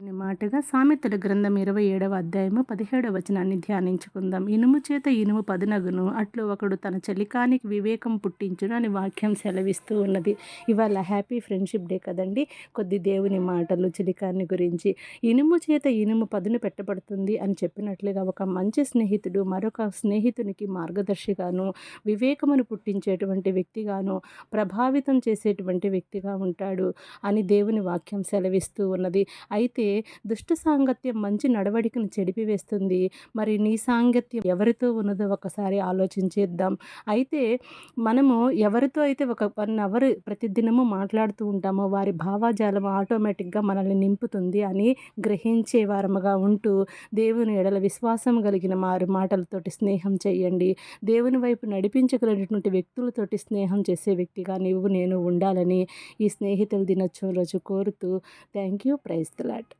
అనే మాటగా సామెతల గ్రంథం ఇరవై ఏడవ అధ్యాయము పదిహేడవ వచనాన్ని ధ్యానించుకుందాం. ఇనుము చేత ఇనుము పదునగును అట్లు ఒకడు తన చలికానికి వివేకం పుట్టించును అని వాక్యం సెలవిస్తూ ఉన్నది. ఇవాళ హ్యాపీ ఫ్రెండ్షిప్ డే కదండి. కొద్ది దేవుని మాటలు చిలికాన్ని గురించి. ఇనుము చేత ఇనుము పదును పెట్టబడుతుంది అని చెప్పినట్లుగా ఒక మంచి స్నేహితుడు మరొక స్నేహితునికి మార్గదర్శిగాను వివేకమును పుట్టించేటువంటి వ్యక్తిగాను ప్రభావితం చేసేటువంటి వ్యక్తిగా ఉంటాడు అని దేవుని వాక్యం సెలవిస్తూ ఉన్నది. అయితే దుష్ట సాంగత్యం మంచి నడవడికను చెడిపివేస్తుంది. మరి నీ సాంగత్యం ఎవరితో ఉన్నదో ఒకసారి ఆలోచించేద్దాం. అయితే మనము ఎవరితో అయితే ఒక వన్ అవర్ ప్రతిదినము మాట్లాడుతూ ఉంటామో వారి భావాజాలం ఆటోమేటిక్గా మనల్ని నింపుతుంది అని గ్రహించే వారముగా ఉంటూ దేవుని ఎడల విశ్వాసం కలిగిన మారు మాటలతోటి స్నేహం చేయండి. దేవుని వైపు నడిపించగలిగినటువంటి వ్యక్తులతోటి స్నేహం చేసే వ్యక్తిగా నీవు నేను ఉండాలని ఈ స్నేహితుల దినోత్సవం రోజు కోరుతూ థ్యాంక్ యూ ప్రైజ్ లాట్